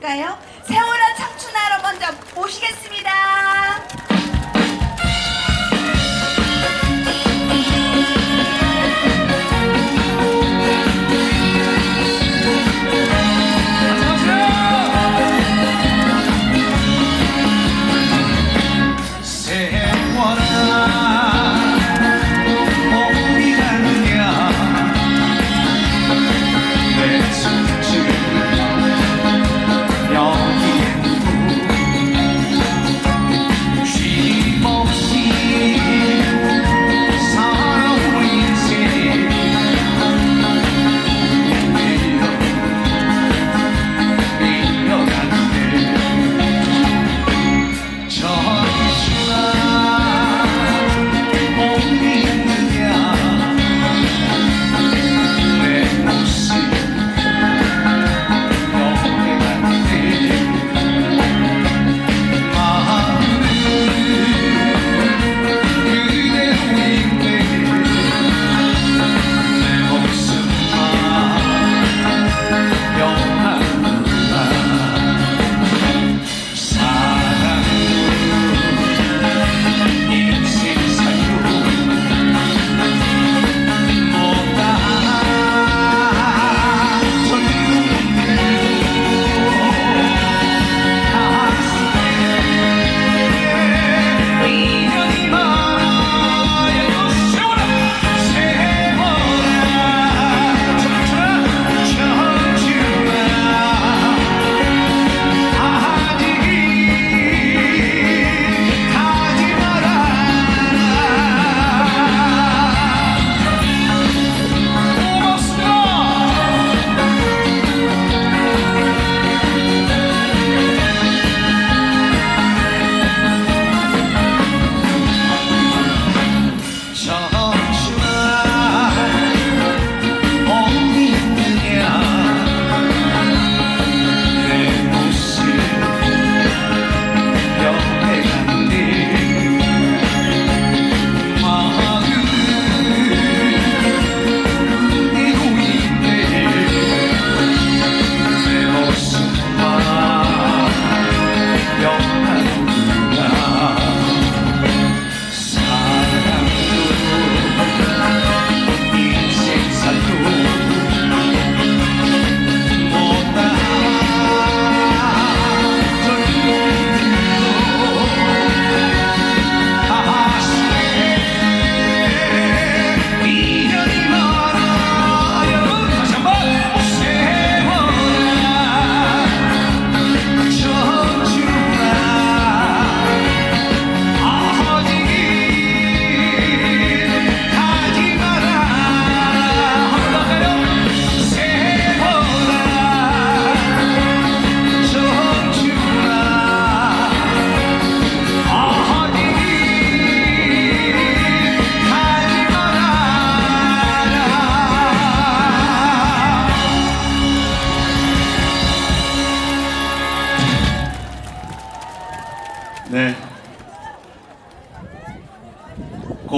볼까요? 세월아 청춘하러 먼저 모시겠습니다.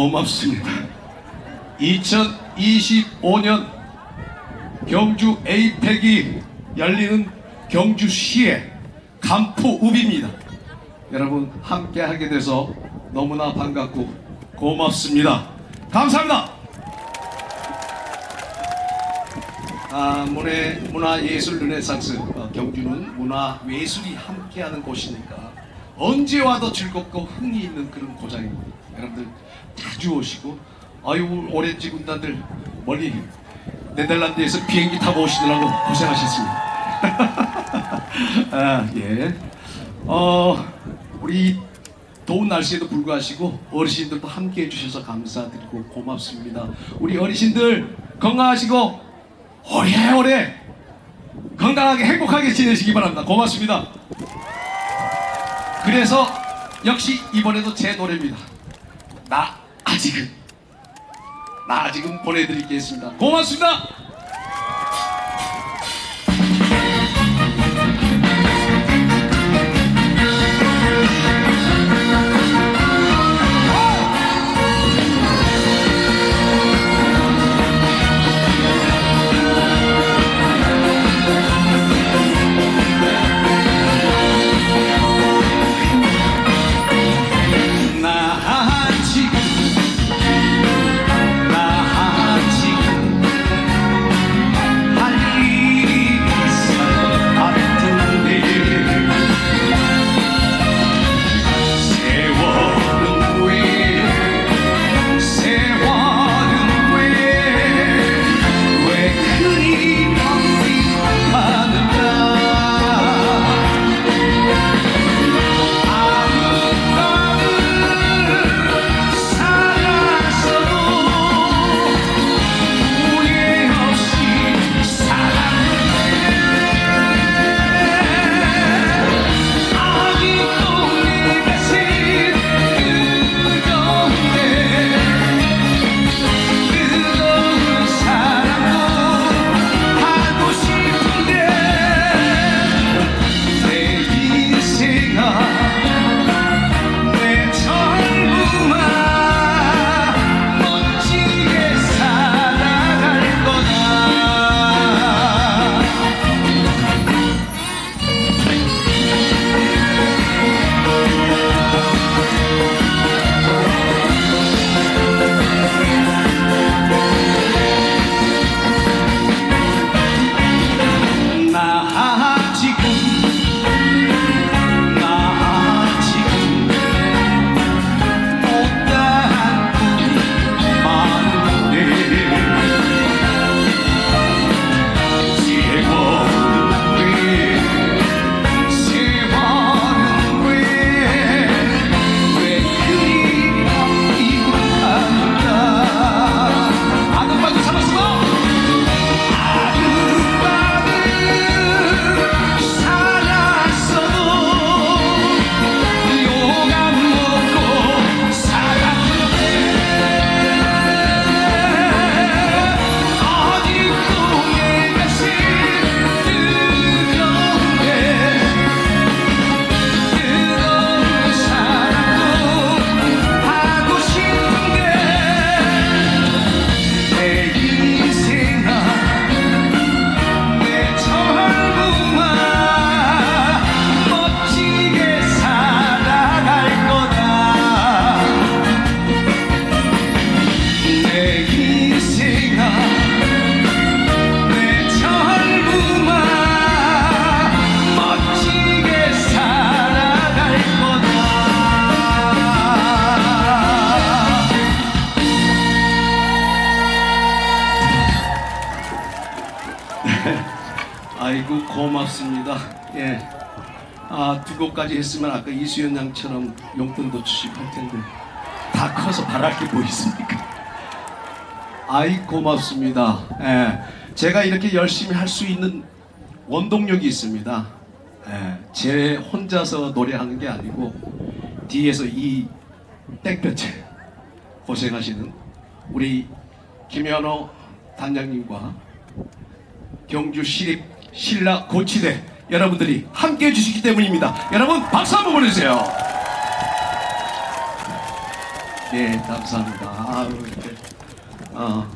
고맙습니다. 2025년 경주 에이펙이 열리는 경주시의 간포읍입니다. 여러분 함께 하게 돼서 너무나 반갑고 고맙습니다. 감사합니다. 아, 문화, 문화예술 르네상스 어, 경주는 문화 예술이 함께하는 곳이니까 언제 와도 즐겁고 흥이 있는 그런 고장입니다. 여러분들 자주 오시고 아유 오렌지 군단들 멀리 네덜란드에서 비행기 타고 오시느라고 고생하셨습니다. 아, 예. 어, 우리 더운 날씨에도 불구하시고 어르신들도 함께 해주셔서 감사드리고 고맙습니다. 우리 어르신들 건강하시고 오래오래 건강하게 행복하게 지내시기 바랍니다. 고맙습니다. 그래서 역시 이번에도 제 노래입니다. 나 아직은 나 아직은 보내드리겠습니다. 고맙습니다. 고맙습니다. 예. 아, 두 곡까지 했으면 아까 이수연 양처럼 용돈도 주시고 할 텐데 다 커서 바랄 게 뭐 있습니까? 아이 고맙습니다. 예. 제가 이렇게 열심히 할 수 있는 원동력이 있습니다. 예. 제 혼자서 노래하는 게 아니고 뒤에서 이 땡볕에 고생하시는 우리 김현호 단장님과 경주 시립 신라 고치대 여러분들이 함께 해주시기 때문입니다. 여러분 박수 한번 보내주세요. 네, 감사합니다. 이렇게, 어,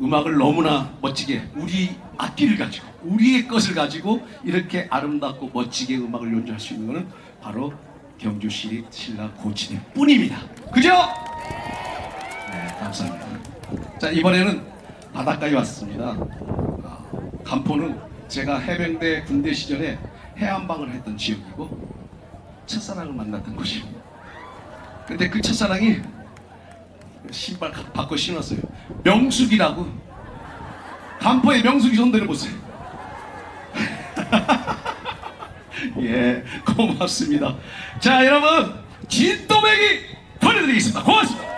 음악을 너무나 멋지게 우리 악기를 가지고 우리의 것을 가지고 이렇게 아름답고 멋지게 음악을 연주할 수 있는 것은 바로 경주 시립 신라 고치대 뿐입니다. 그죠? 네, 감사합니다. 자 이번에는 바닷가에 왔습니다. 아, 간포는 제가 해병대 군대 시절에 해안방을 했던 지역이고 첫사랑을 만났던 곳입니다. 근데 그 첫사랑이 신발 가- 바꿔 신었어요. 명숙이라고. 간포의 명숙이 손 들어 보세요. 예, 고맙습니다. 자, 여러분, 진또배기 보내드리겠습니다. 고맙습니다.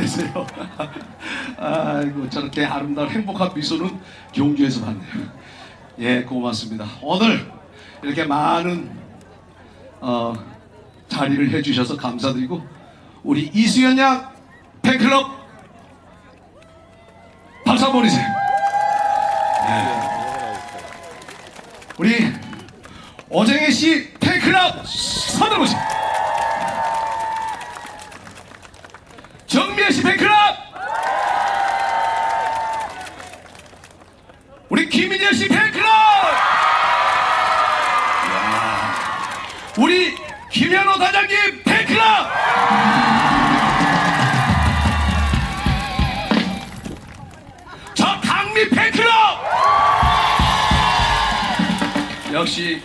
되세요. 아이고, 저렇게 아름다운 행복한 미소는 경주에서 봤네요. 예, 고맙습니다. 오늘 이렇게 많은 어, 자리를 해주셔서 감사드리고, 우리 이수연 양 팬클럽 박수 보내세요. 예. 우리 오정혜 씨 팬클럽 손을 보세요. 역시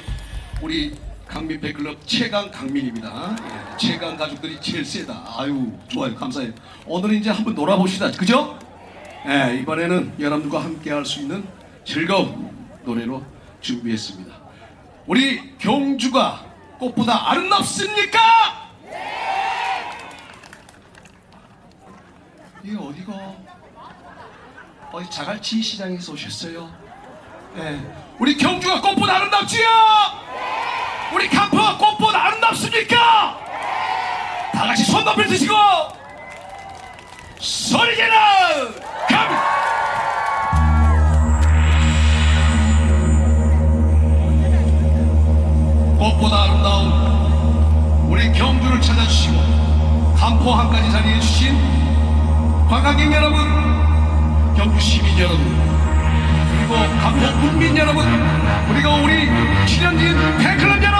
우리 강민 팬클럽 최강 강민입니다. 예, 최강 가족들이 제일 세다. 아유 좋아요 감사해요. 오늘 이제 한번 놀아봅시다. 그죠? 예, 이번에는 여러분과 함께 할 수 있는 즐거운 노래로 준비했습니다. 우리 경주가 꽃보다 아름답습니까? 이게 어디가? 어디 자갈치 시장에서 오셨어요? 예, 우리 경주가 꽃보다 아름답지요? 우리 간포가 꽃보다 아름답습니까? 다 같이 손 높이 드시고 소리 질러 갑니다. 꽃보다 아름다운 우리 경주를 찾아주시고 간포 한가지 자리에 주신 관광객 여러분, 경주 시민 여러분, 간포 국민 여러분, 그리고 우리 출연진 팬클럽 여러분,